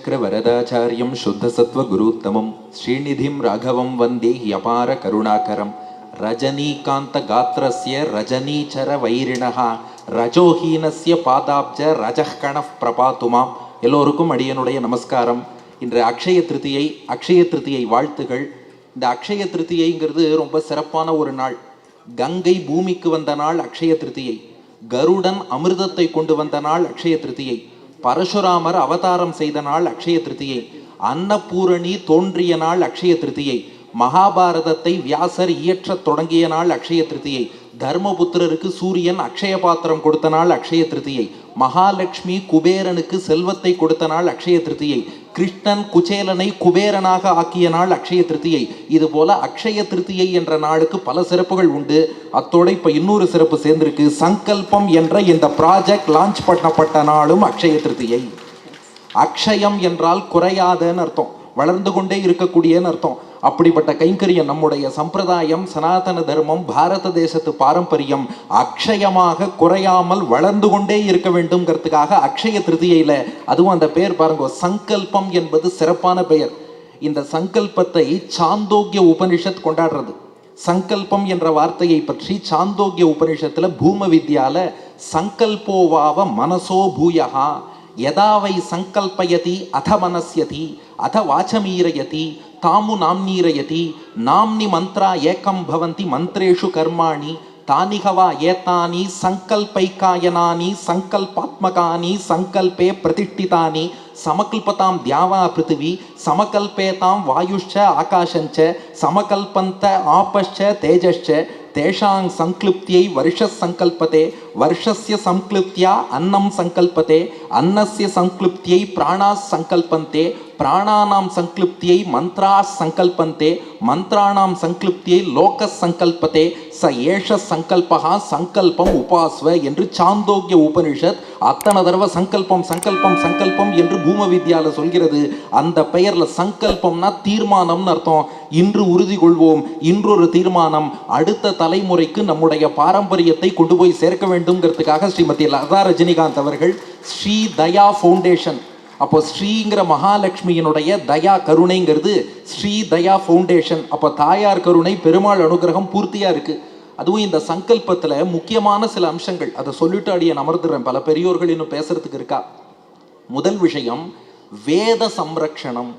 श्रीचक्रवरदाचार्यं शुद्धसत्त्वगुरूत्तमं श्रीनिधिं राघवं वन्दे ह्यपारकरुणाकरं रजनीकान्तगात्रस्य रजनीचरवैरिणः ரஜோஹீனஸ்ய பாதாப்ஜ ரஜகணப் பிரபாத்துமாம் எல்லோருக்கும் அடியனுடைய நமஸ்காரம் இன்று அக்ஷய திருதியை அக்ஷய திருதியை வாழ்த்துகள் இந்த அக்ஷய திருதியைங்கிறது ரொம்ப சிறப்பான ஒரு நாள் கங்கை பூமிக்கு வந்த நாள் அக்ஷய திருதியை கருடன் அமிர்தத்தை கொண்டு வந்த நாள் அக்ஷய திருதியை பரசுராமர் அவதாரம் செய்த நாள் அக்ஷய திருதியை அன்னபூரணி தோன்றிய நாள் அக்ஷய திருதியை மகாபாரதத்தை வியாசர் இயற்றத் தொடங்கிய நாள் அக்ஷய திருதியை தர்மபுத்திரருக்கு சூரியன் அக்ஷய பாத்திரம் கொடுத்த நாள் அக்ஷய திருதியை மகாலட்சுமி குபேரனுக்கு செல்வத்தை கொடுத்த நாள் அக்ஷய திருதியை கிருஷ்ணன் குச்சேலனை குபேரனாக ஆக்கிய நாள் அக்ஷய திருதியை இது போல அக்ஷய திருதியை என்ற நாளுக்கு பல சிறப்புகள் உண்டு. அத்தோட இப்போ இன்னொரு சிறப்பு சேர்ந்திருக்கு. சங்கல்பம் என்ற இந்த ப்ராஜெக்ட் லான்ச் பண்ணப்பட்ட நாளும் அக்ஷய திருதியை அக்ஷயம் என்றால் குறையாதன்னு அர்த்தம். வளர்ந்து கொண்டே இருக்கக்கூடியன்னு அர்த்தம். அப்படிப்பட்ட கைங்கரியம் நம்முடைய சம்பிரதாயம் சனாதன தர்மம் பாரத தேசத்து பாரம்பரியம் அக்ஷயமாக குறையாமல் வளர்ந்து கொண்டே இருக்க வேண்டும்ங்கிறதுக்காக அக்ஷய திருதியில அதுவும் அந்த பெயர் பாருங்க சங்கல்பம் என்பது சிறப்பான பெயர். இந்த சங்கல்பத்தை சாந்தோக்கிய உபனிஷத் கொண்டாடுறது. சங்கல்பம் என்ற வார்த்தையை பற்றி சாந்தோக்கிய உபனிஷத்தில் பூம வித்யால சங்கல்போவாவ மனசோ பூயகா யதாவை சங்கல்பயதி அத மனசியதி அத வாச்சமீரயதி தாமு நாம்னீரயதி நாம்னி மந்த்ரா ஏக்கம் பவந்தி மந்திரேஷு கர்மாணி தானிகவா ஏத்தானி சங்கல்பைக்காயனானி சங்கல்பாத்மகானி சங்கல்பே பிரதிஷ்டிதானி சமகல்பதாம் தியாவா பிருத்திவி சமகல்பேதாம் வாயுஷ்ச ஆகாஷஞ்ச சமகல்பந்த ஆபஷ்ச தேஜஷ்ச தேஷாங் சங்க்ளுப்தியை வருஷ சங்கல்பத்தே வருஷஸ்ய சங்க்ளுப்தியா அன்னம் சங்கல்பத்தே அன்னஸ்ய சங்க்ளுப்தியை பிராணா சங்கல்பந்தே பிராணானாம் சங்க்ளுப்தியை மந்த்ரா சங்கல்பந்தே மந்த்ராணாம் சங்க்ளுப்தியை லோக சங்கல்பத்தே ச ஏஷ சங்கல்பகா சங்கல்பம் உபாஸ்வ என்று சாந்தோக்கிய உபனிஷத் அத்தனை தடவை சங்கல்பம் சங்கல்பம் சங்கல்பம் என்று பூம வித்யாவில் சொல்கிறது. அந்த பெயரில் சங்கல்பம்னா தீர்மானம்னு அர்த்தம். இன்று உறுதி கொள்வோம் இன்றொரு தீர்மானம் அடுத்த தலைமுறைக்கு நம்முடைய பாரம்பரியத்தை கொண்டு போய் சேர்க்க வேண்டும்ங்கிறதுக்காக ஸ்ரீமதி லதா ரஜினிகாந்த் அவர்கள் ஸ்ரீ தயா ஃபவுண்டேஷன். அப்போ ஸ்ரீங்கிற மகாலட்சுமியினுடைய தயா கருணைங்கிறது ஸ்ரீ தயா ஃபவுண்டேஷன். அப்போ தாயார் கருணை பெருமாள் அனுகிரகம் பூர்த்தியாக இருக்குது அதுவும் இந்த சங்கல்பத்தில் முக்கியமான சில அம்சங்கள். அதை சொல்லிட்டு அடியே அமர்ந்துடுறேன் பல பெரியோர்கள் இன்னும் பேசுறதுக்கு இருக்கா? முதல் விஷயம் வேத சம்ரக்ஷணம்.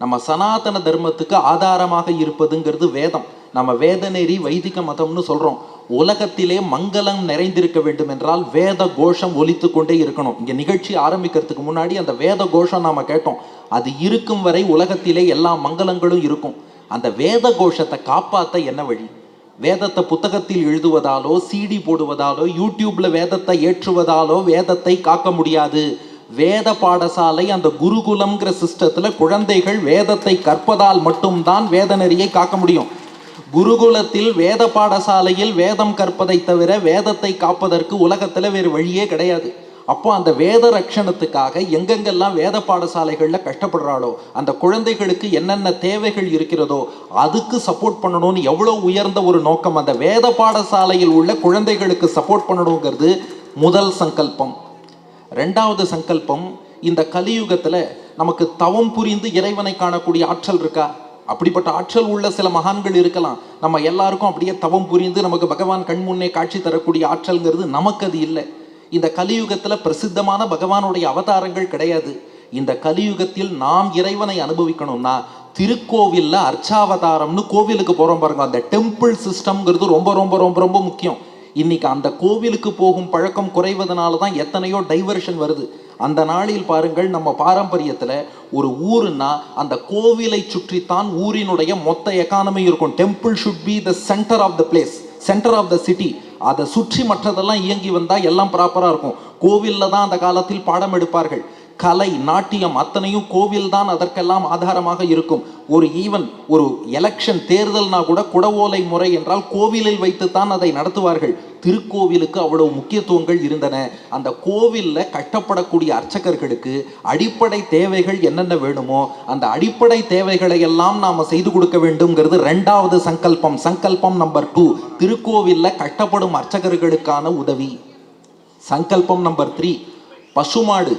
நம்ம சனாதன தர்மத்துக்கு ஆதாரமாக இருப்பதுங்கிறது வேதம். நம்ம வேதநெறி வைதிக மதம்னு சொல்றோம். உலகத்திலே மங்களம் நிறைந்திருக்க வேண்டும் என்றால் வேத கோஷம் ஒலித்து கொண்டே இருக்கணும். இங்க நிகழ்ச்சி ஆரம்பிக்கிறதுக்கு முன்னாடி அந்த வேத கோஷம் நாம கேட்டோம். அது இருக்கும் வரை உலகத்திலே எல்லா மங்களங்களும் இருக்கும். அந்த வேத கோஷத்தை காப்பாற்ற என்ன வழி? வேதத்தை புத்தகத்தில் எழுதுவதாலோ சிடி போடுவதாலோ யூடியூப்ல வேதத்தை ஏற்றுவதாலோ வேதத்தை காக்க முடியாது. வேத பாடசாலை அந்த குருகுலம்ங்கிற சிஸ்டத்தில் குழந்தைகள் வேதத்தை கற்பதால் மட்டும்தான் வேத நெறியை காக்க முடியும். குருகுலத்தில் வேத பாடசாலையில் வேதம் கற்பதை தவிர வேதத்தை காப்பதற்கு உலகத்தில் வேறு வழியே கிடையாது. அப்போ அந்த வேத ரட்சணத்துக்காக எங்கெங்கெல்லாம் வேத பாடசாலைகளில் கஷ்டப்படுறாளோ அந்த குழந்தைகளுக்கு என்னென்ன தேவைகள் இருக்கிறதோ அதுக்கு சப்போர்ட் பண்ணணும்னு எவ்வளோ உயர்ந்த ஒரு நோக்கம் அந்த வேத பாடசாலையில் உள்ள குழந்தைகளுக்கு சப்போர்ட் பண்ணணுங்கிறது முதல் சங்கல்பம். ரெண்டாவது சங்கல்பம் இந்த கலியுகத்தில் நமக்கு தவம் புரிந்து இறைவனை காணக்கூடிய ஆற்றல் இருக்கா? அப்படிப்பட்ட ஆற்றல் உள்ள சில மகான்கள் இருக்கலாம். நம்ம எல்லாருக்கும் அப்படியே தவம் புரிந்து நமக்கு பகவான் கண் முன்னே காட்சி தரக்கூடிய ஆற்றல்ங்கிறது நமக்கு அது இல்லை. இந்த கலியுகத்தில் பிரசித்தமான பகவானுடைய அவதாரங்கள் கிடையாது. இந்த கலியுகத்தில் நாம் இறைவனை அனுபவிக்கணும்னா திருக்கோவிலில் அர்ச்சாவதாரம்னு கோவிலுக்கு போகிறோம் பாருங்க. அந்த டெம்பிள் சிஸ்டம்ங்கிறது ரொம்ப ரொம்ப ரொம்ப ரொம்ப முக்கியம். இன்னைக்கு அந்த கோவிலுக்கு போகும் பழக்கம் குறைவதனால தான் எத்தனையோ டைவர்ஷன் வருது. அந்த நாளில் பாருங்கள் நம்ம பாரம்பரியத்தில் ஒரு ஊருன்னா அந்த கோவிலை சுற்றித்தான் ஊரினுடைய மொத்த எக்கானமி இருக்கும். Temple should be the center of the place center of the city அதை சுற்றி மற்றதெல்லாம் இயங்கி வந்தால் எல்லாம் ப்ராப்பராக இருக்கும். கோவிலில் தான் அந்த காலத்தில் பாடம் எடுப்பார்கள். கலை நாட்டியம் அத்தனையும் கோவில் தான் அதற்கெல்லாம் ஆதாரமாக இருக்கும். ஒரு ஈவன் ஒரு எலெக்ஷன் தேர்தல்னா கூட குடவோலை முறை என்றால் கோவிலில் வைத்துத்தான் அதை நடத்துவார்கள். திருக்கோவிலுக்கு அவ்வளவு முக்கியத்துவங்கள் இருந்தன. அந்த கோவிலில் கட்டப்படக்கூடிய அர்ச்சகர்களுக்கு அடிப்படை தேவைகள் என்னென்ன வேணுமோ அந்த அடிப்படை தேவைகளை எல்லாம் நாம் செய்து கொடுக்க வேண்டும்ங்கிறது ரெண்டாவது சங்கல்பம். சங்கல்பம் நம்பர் டூ திருக்கோவிலில் கட்டப்படும் அர்ச்சகர்களுக்கான உதவி. சங்கல்பம் நம்பர் த்ரீ பசுமாடு.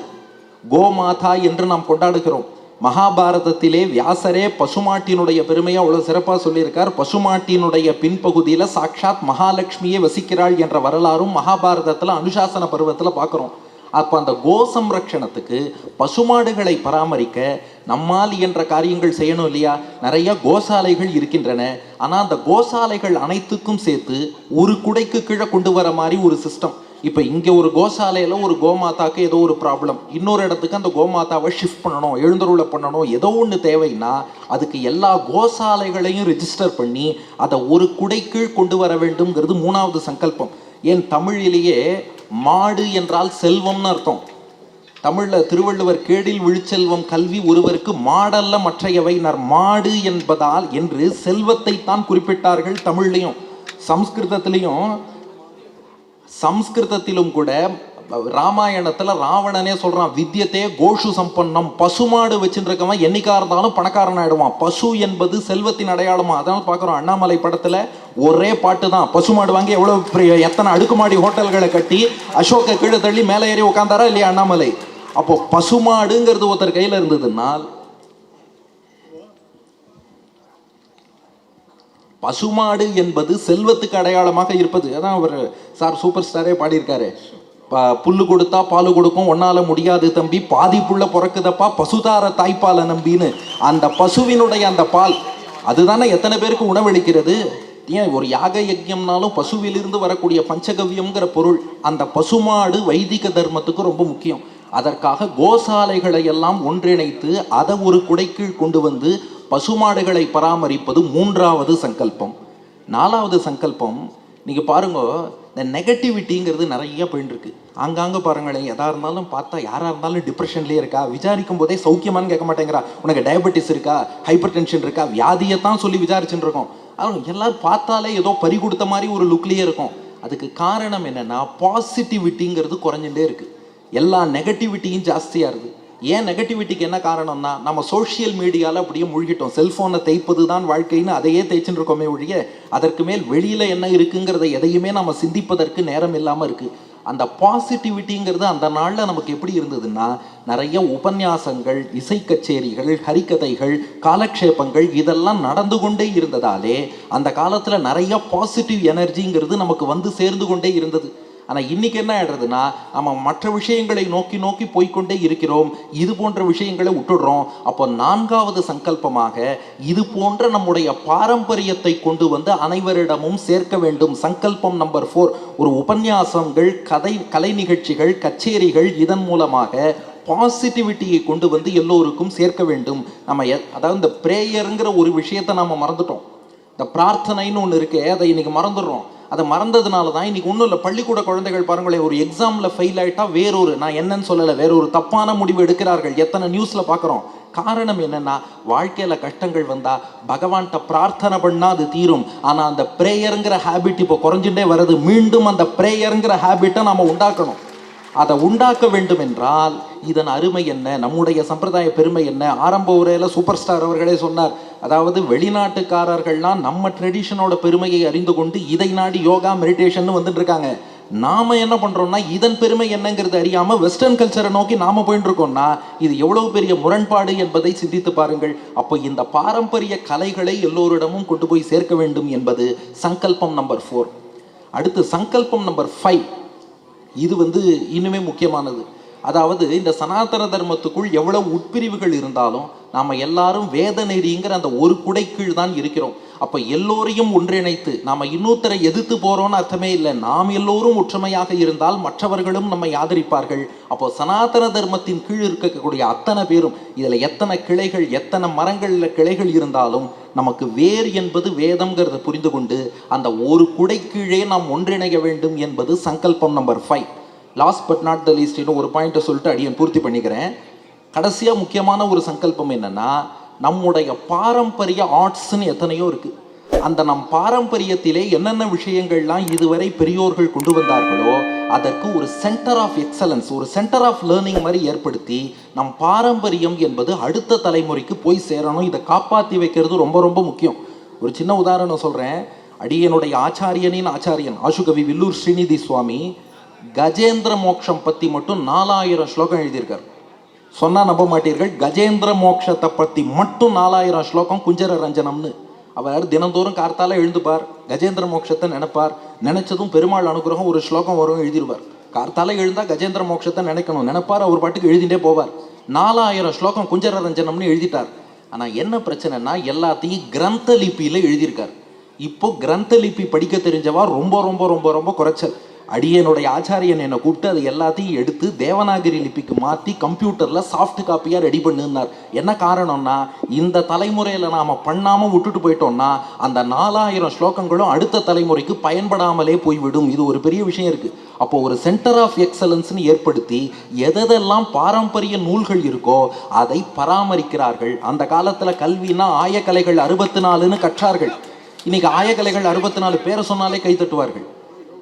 கோமாதா என்று நாம் கொண்டாடுகிறோம். மகாபாரதத்திலே வியாசரே பசுமாட்டினுடைய பெருமையை அவ்வளோ சிறப்பாக சொல்லியிருக்கார். பசுமாட்டினுடைய பின்பகுதியில் சாட்சாத் மகாலட்சுமியே வசிக்கிறாள் என்ற வரலாறும் மகாபாரதத்தில் அனுசாசன பருவத்தில் பார்க்குறோம் அப்போ அந்த கோ சம்ரக்ஷணத்துக்கு பசுமாடுகளை பராமரிக்க நம்மால் என்ற காரியங்கள் செய்யணும் இல்லையா? நிறைய கோசாலைகள் இருக்கின்றன. ஆனால் அந்த கோசாலைகள் அனைத்துக்கும் சேர்த்து ஒரு குடைக்கு கீழே கொண்டு வர மாதிரி ஒரு சிஸ்டம் இப்போ இங்கே ஒரு கோசாலையில ஒரு கோமாதாக்கு ஏதோ ஒரு ப்ராப்ளம் இன்னொரு இடத்துக்கு அந்த கோமாதாவை ஷிஃப்ட் பண்ணணும் எழுந்தருளை பண்ணணும் ஏதோ ஒன்று தேவைன்னா அதுக்கு எல்லா கோசாலைகளையும் ரிஜிஸ்டர் பண்ணி அதை ஒரு குடைக்கீழ் கொண்டு வர வேண்டும்ங்கிறது மூணாவது சங்கல்பம். ஏன் தமிழிலேயே மாடு என்றால் செல்வம்னு அர்த்தம். தமிழில் திருவள்ளுவர் கேடில் விழுச்செல்வம் கல்வி ஒருவருக்கு மாடல்ல மற்றையவை நர் மாடு என்பதால் என்று செல்வத்தை தான் குறிப்பிட்டார்கள் தமிழ்லையும். சம்ஸ்கிருதத்திலையும் சம்ஸ்கிருதத்திலும் கூட ராமாயணத்துல ராவணனே சொல்றான் வித்தியத்தே கோஷு சம்பன்னம் பசுமாடு வச்சுருக்கவன் என்னைக்கா இருந்தாலும் பணக்காரன் ஆயிடுவான் பசு என்பது செல்வத்தின் அடையாளமா? அதனால பார்க்குறோம் அண்ணாமலை படத்துல ஒரே பாட்டு தான். பசுமாடு வாங்கி எவ்வளவு பெரிய எத்தனை அடுக்குமாடி ஹோட்டல்களை கட்டி அசோக கீழே தள்ளி மேலே ஏறி உட்காந்தாரா இல்லையா அண்ணாமலை? அப்போ பசுமாடுங்கிறது ஒருத்தர் கையில இருந்ததுனால் பசுமாடு என்பது செல்வத்துக்கு அடையாளமாக இருப்பது. அதான் அவர் சார் சூப்பர் ஸ்டாரே பாடியிருக்காரு. ப- புல்லு கொடுத்தா பால் கொடுக்கும் ஒன்னால முடியாது தம்பி. பாதி புள்ள பிறக்குதப்பா பசுதார தாய்ப்பாலை நம்பின்னு. அந்த பசுவினுடைய அந்த பால் அதுதானே எத்தனை பேருக்கு உணவளிக்கிறது? ஏன் ஒரு யாக யஜ்யம்னாலும் பசுவிலிருந்து வரக்கூடிய பஞ்சகவ்யம்ங்கிற பொருள் அந்த பசுமாடு வைதிக தர்மத்துக்கு ரொம்ப முக்கியம். அதற்காக கோசாலைகளை எல்லாம் ஒன்றிணைத்து அதை ஒரு குடைக்கீழ் கொண்டு வந்து பசுமாடுகளை பராமரிப்பது மூன்றாவது சங்கல்பம். நாலாவது சங்கல்பம் நீங்கள் பாருங்க இந்த நெகட்டிவிட்டிங்கிறது நிறைய போயின்னு இருக்கு ஆங்காங்க பாருங்களேன் எதா இருந்தாலும் பார்த்தா யாராக இருந்தாலும் டிப்ரெஷன்லேயே இருக்கா? விசாரிக்கும் போதே சௌக்கியமான்னு கேட்க மாட்டேங்கிறா. உனக்கு டயபெட்டிஸ் இருக்கா? ஹைப்பர் டென்ஷன் இருக்கா? வியாதியை தான் சொல்லி விசாரிச்சுட்டு இருக்கோம். ஆனால் எல்லாரும் பார்த்தாலே ஏதோ பறி கொடுத்த மாதிரி ஒரு லுக்லேயே இருக்கும். அதுக்கு காரணம் என்னென்னா பாசிட்டிவிட்டிங்கிறது குறைஞ்சுட்டே இருக்குது எல்லா நெகட்டிவிட்டியும் ஜாஸ்தியாக இருக்குது ஏன் நெகட்டிவிட்டிக்கு என்ன காரணம்னா நம்ம சோஷியல் மீடியாவில் அப்படியே முழுகிட்டோம். செல்ஃபோனை தேய்ப்பது தான் வாழ்க்கைன்னு அதையே தேய்ச்சின்னு இருக்கோமே ஒழிய அதற்கு மேல் வெளியில் என்ன இருக்குங்கிறத எதையுமே நம்ம சிந்திப்பதற்கு நேரம் இல்லாமல் இருக்குது அந்த பாசிட்டிவிட்டிங்கிறது அந்த நாளில் நமக்கு எப்படி இருந்ததுன்னா நிறைய உபன்யாசங்கள் இசை கச்சேரிகள் ஹரிக்கதைகள் காலக்ஷேபங்கள் இதெல்லாம் நடந்து கொண்டே இருந்ததாலே அந்த காலத்தில் நிறைய பாசிட்டிவ் எனர்ஜிங்கிறது நமக்கு வந்து சேர்ந்து கொண்டே இருந்தது. ஆனால் இன்றைக்கி என்ன ஆகிடுறதுன்னா நம்ம மற்ற விஷயங்களை நோக்கி நோக்கி போய்க்கொண்டே இருக்கிறோம். இது போன்ற விஷயங்களை விட்டுடுறோம். அப்போ நான்காவது சங்கல்பமாக இது போன்ற நம்முடைய பாரம்பரியத்தை கொண்டு வந்து அனைவரிடமும் சேர்க்க வேண்டும். சங்கல்பம் நம்பர் ஃபோர் ஒரு உபன்யாசங்கள் கதை கலை நிகழ்ச்சிகள் கச்சேரிகள் இதன் மூலமாக பாசிட்டிவிட்டியை கொண்டு வந்து எல்லோருக்கும் சேர்க்க வேண்டும். நம்ம எ- அதாவது இந்த ப்ரேயருங்கிற ஒரு விஷயத்தை நம்ம மறந்துட்டோம். இந்த பிரார்த்தனைன்னு ஒன்று இருக்கே அதை இன்னைக்கு மறந்துடுறோம். அதை மறந்ததுனால தான் இன்றைக்கி ஒன்றும் இல்லை. பள்ளிக்கூட குழந்தைகள் பாருங்களேன் ஒரு எக்ஸாமில் ஃபெயில் ஆயிட்டா வேறொரு நான் என்னன்னு சொல்லலை வேறொரு தப்பான முடிவு எடுக்கிறார்கள். எத்தனை நியூஸில் பார்க்குறோம் காரணம் என்னென்னா வாழ்க்கையில் கஷ்டங்கள் வந்தால் பகவான்கிட்ட பிரார்த்தனை பண்ணால் அது தீரும். ஆனால் அந்த ப்ரேயருங்கிற ஹேபிட் இப்போ குறைஞ்சுட்டே வருது மீண்டும் அந்த ப்ரேயருங்கிற ஹேபிட்டை நம்ம உண்டாக்கணும். அதை உண்டாக்க வேண்டும் என்றால் இதன் அருமை என்ன? நம்முடைய சம்பிரதாய பெருமை என்ன? ஆரம்ப உரையில் சூப்பர் ஸ்டார் அவர்களே சொன்னார். அதாவது வெளிநாட்டுக்காரர்கள்லாம் நம்ம ட்ரெடிஷனோட பெருமையை அறிந்து கொண்டு இதை நாடி யோகா மெடிடேஷன் வந்துட்டு இருக்காங்க. நாம என்ன பண்றோம்னா இதன் பெருமை என்னங்கிறது அறியாம வெஸ்டர்ன் கல்ச்சரை நோக்கி நாம போயிட்டு இருக்கோம்னா இது எவ்வளவு பெரிய முரண்பாடு என்பதை சிந்தித்து பாருங்கள். அப்போ இந்த பாரம்பரிய கலைகளை எல்லோரிடமும் கொண்டு போய் சேர்க்க வேண்டும் என்பது சங்கல்பம் நம்பர் ஃபோர் அடுத்து சங்கல்பம் நம்பர் ஃபைவ் இது வந்து இன்னுமே முக்கியமானது. அதாவது இந்த சனாதன தர்மத்துக்குள் எவ்வளவு உட்பிரிவுகள் இருந்தாலும் நாம் எல்லாரும் வேத நெறிங்கிற அந்த ஒரு குடைக்கீழ் தான் இருக்கிறோம். அப்போ எல்லோரையும் ஒன்றிணைத்து நாம இன்னொருத்தரை எதிர்த்து போகிறோன்னு அர்த்தமே இல்லை. நாம் எல்லோரும் ஒற்றுமையாக இருந்தால் மற்றவர்களும் நம்மை ஆதரிப்பார்கள். அப்போ சனாதன தர்மத்தின் கீழ் இருக்கக்கூடிய அத்தனை பேரும் இதில் எத்தனை கிளைகள் எத்தனை மரங்களில் கிளைகள் இருந்தாலும் நமக்கு வேர் என்பது வேதம்ங்கிறத புரிந்து கொண்டு அந்த ஒரு குடை கீழே நாம் ஒன்றிணைய வேண்டும் என்பது சங்கல்பம் number five last but not the least ஒரு பாயிண்ட்டை சொல்லிட்டு அடியன் பூர்த்தி பண்ணிக்கிறேன். கடைசியாக முக்கியமான ஒரு சங்கல்பம் என்னென்னா நம்முடைய பாரம்பரிய ஆர்ட்ஸ்னு எத்தனையோ இருக்குது அந்த நம் பாரம்பரியத்திலே என்னென்ன விஷயங்கள்லாம் இதுவரை பெரியோர்கள் கொண்டு வந்தார்களோ அதற்கு ஒரு சென்டர் ஆஃப் எக்ஸலன்ஸ் ஒரு சென்டர் ஆஃப் லேர்னிங் மாதிரி ஏற்படுத்தி நம் பாரம்பரியம் என்பது அடுத்த தலைமுறைக்கு போய் சேரணும். இதை காப்பாற்றி வைக்கிறது ரொம்ப ரொம்ப முக்கியம். ஒரு சின்ன உதாரணம் சொல்கிறேன் அடியனுடைய ஆச்சாரியனின் ஆச்சாரியன் ஆசுகவி வில்லூர் ஸ்ரீநிதி சுவாமி கஜேந்திர மோக்ஷம் பற்றி மட்டும் நாலாயிரம் ஸ்லோகம் எழுதியிருக்கார். சொன்னால் நம்ப மாட்டீர்கள் கஜேந்திர மோட்சத்தை பற்றி மட்டும் நாலாயிரம் ஸ்லோகம் குஞ்சர ரஞ்சனம்னு. அவர் தினந்தோறும் கார்த்தால எழுந்துப்பார் கஜேந்திர மோட்சத்தை நினைப்பார். நினைச்சதும் பெருமாள் அனுகிரகம் ஒரு ஸ்லோகம் வரும் எழுதிடுவார் கார்த்தால எழுந்தால் கஜேந்திர மோட்சத்தை நினைக்கணும். நினைப்பார் அவர் பாட்டுக்கு எழுதிட்டே போவார். நாலாயிரம் ஸ்லோகம் குஞ்சர ரஞ்சனம்னு எழுதிட்டார். ஆனால் என்ன பிரச்சனைனா எல்லாத்தையும் கிரந்த லிப்பியில் எழுதியிருக்கார். இப்போ கிரந்த லிப்பி படிக்க தெரிஞ்சவா ரொம்ப ரொம்ப ரொம்ப ரொம்ப குறைச்சல். அடியனுடைய ஆச்சாரியன் என்னை கூப்பிட்டு அது எல்லாத்தையும் எடுத்து தேவநாகரி லிபிக்கு மாற்றி கம்ப்யூட்டரில் சாஃப்ட் காப்பியாக ரெடி பண்ணுன்னார் என்ன காரணம்னா இந்த தலைமுறையில் நாம் பண்ணாமல் விட்டுட்டு போயிட்டோம்னா அந்த நாலாயிரம் ஸ்லோகங்களும் அடுத்த தலைமுறைக்கு பயன்படாமலே போய்விடும். இது ஒரு பெரிய விஷயம் இருக்குது அப்போ ஒரு சென்டர் ஆஃப் எக்ஸலன்ஸ்னு ஏற்படுத்தி எதெல்லாம் பாரம்பரிய நூல்கள் இருக்கோ அதை பராமரிக்கிறார்கள். அந்த காலத்தில் கல்வினா ஆயக்கலைகள் அறுபத்தி நாலுன்னு கற்றார்கள். இன்னைக்கு ஆயக்கலைகள் அறுபத்தி நாலு பேரை சொன்னாலே கை தட்டுவார்கள்.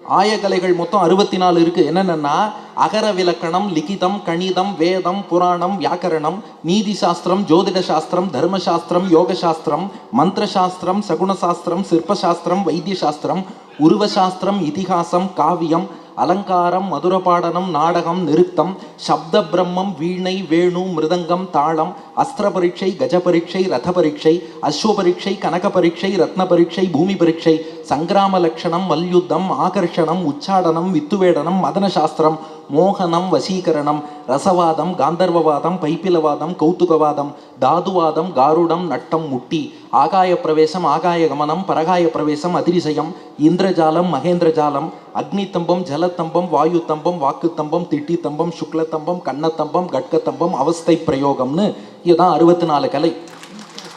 ஆயக்கலைகள் மொத்தம் அறுபத்தி நாலு இருக்குது என்னென்னா அகர விலக்கணம் லிகிதம் கணிதம் வேதம் புராணம் வியாக்கரணம் நீதி சாஸ்திரம் ஜோதிட சாஸ்திரம் தர்மசாஸ்திரம் யோக சாஸ்திரம் மந்திர சாஸ்திரம் சகுன சாஸ்திரம் சிற்பசாஸ்திரம் வைத்திய சாஸ்திரம் உருவசாஸ்திரம் இதிகாசம் காவியம் அலங்காரம் மதுரபாடனம் நாடகம் நிருத்தம் சப்த பிரம்மம் வீணை வேணு மிருதங்கம் தாளம் அஸ்திர பரீட்சை கஜ பரீட்சை ரத பரீட்சை அஸ்வ பரீட்சை கனக பரீட்சை ரத்ன பரீட்சை பூமி பரீட்சை சங்கிராம லட்சணம் மல்யுத்தம் ஆகர்ஷணம் உச்சாடனம் வித்துவேடனம் மதனசாஸ்திரம் மோகனம் வசீகரணம் ரசவாதம் காந்தர்வவாதம் பைப்பிலவாதம் கௌதுகவாதம் தாதுவாதம் காருடம் நட்டம் முட்டி ஆகாய பிரவேசம் ஆகாய கமனம் பரகாய பிரவேசம் அதிரிசயம் இந்திரஜாலம் மகேந்திரஜாலம் அக்னித்தம்பம் ஜலத்தம்பம் வாயுத்தம்பம் வாக்குத்தம்பம் திட்டித்தம்பம் சுக்லத்தம்பம் கண்ணத்தம்பம் கட்கத்தம்பம் அவஸ்தை பிரயோகம்னு இதுதான் அறுபத்தி நாலு கலை.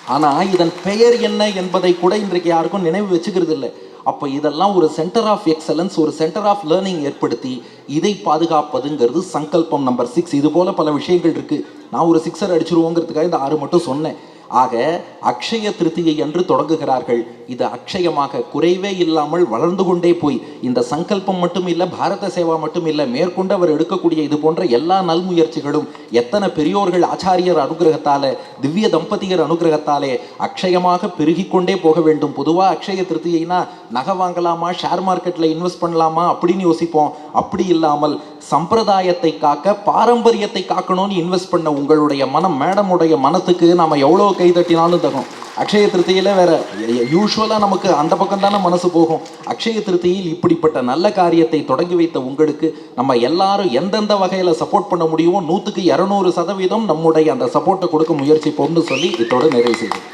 ஆனால் இதன் பெயர் என்ன என்பதை கூட இன்றைக்கு யாருக்கும் நினைவு வச்சுக்கிறது இல்லை அப்போ இதெல்லாம் ஒரு சென்டர் ஆஃப் எக்ஸலன்ஸ் ஒரு சென்டர் ஆஃப் லேர்னிங் ஏற்படுத்தி இதை பாதுகாப்பதுங்கிறது சங்கல்பம் நம்பர் சிக்ஸ் இது போல பல விஷயங்கள் இருக்குது நான் ஒரு சிக்ஸர் அடிச்சிருவோங்கிறதுக்காக இந்த ஆறு மட்டும் சொன்னேன். ஆக அக்ஷய திருத்தியை என்று தொடங்குகிறார்கள். இது அக்ஷயமாக குறைவே இல்லாமல் வளர்ந்து கொண்டே போய் இந்த சங்கல்பம் மட்டும் இல்லை பாரத சேவா மட்டும் இல்லை மேற்கொண்டு அவர் எடுக்கக்கூடிய இது போன்ற எல்லா நல்முயற்சிகளும் எத்தனை பெரியோர்கள் ஆச்சாரியர் அனுகிரகத்தாலே திவ்ய தம்பதியர் அனுகிரகத்தாலே அக்ஷயமாக பெருகி கொண்டே போக வேண்டும். பொதுவாக அக்ஷய திருத்தியைனா நகை வாங்கலாமா ஷேர் மார்க்கெட்டில் இன்வெஸ்ட் பண்ணலாமா அப்படின்னு யோசிப்போம். அப்படி இல்லாமல் சம்பிரதாயத்தை காக்க பாரம்பரியத்தை காக்கணும்னு இன்வெஸ்ட் பண்ண உங்களுடைய மனம் மேடமுடைய மனத்துக்கு நம்ம எவ்வளோ கை தட்டினாலும் தகும். அக்ஷய திருத்தியில் வேற யூஸ்வலாக நமக்கு அந்த பக்கம் தானே மனசு போகும். அக்ஷய திருத்தியில் இப்படிப்பட்ட நல்ல காரியத்தை தொடங்கி வைத்த உங்களுக்கு நம்ம எல்லாரும் எந்தெந்த வகையில் சப்போர்ட் பண்ண முடியுமோ நூற்றுக்கு இரநூறு சதவீதம் நம்முடைய அந்த சப்போர்ட்டை கொடுக்க முயற்சிப்போம்னு சொல்லி இதோட நிறைவு செய்யும்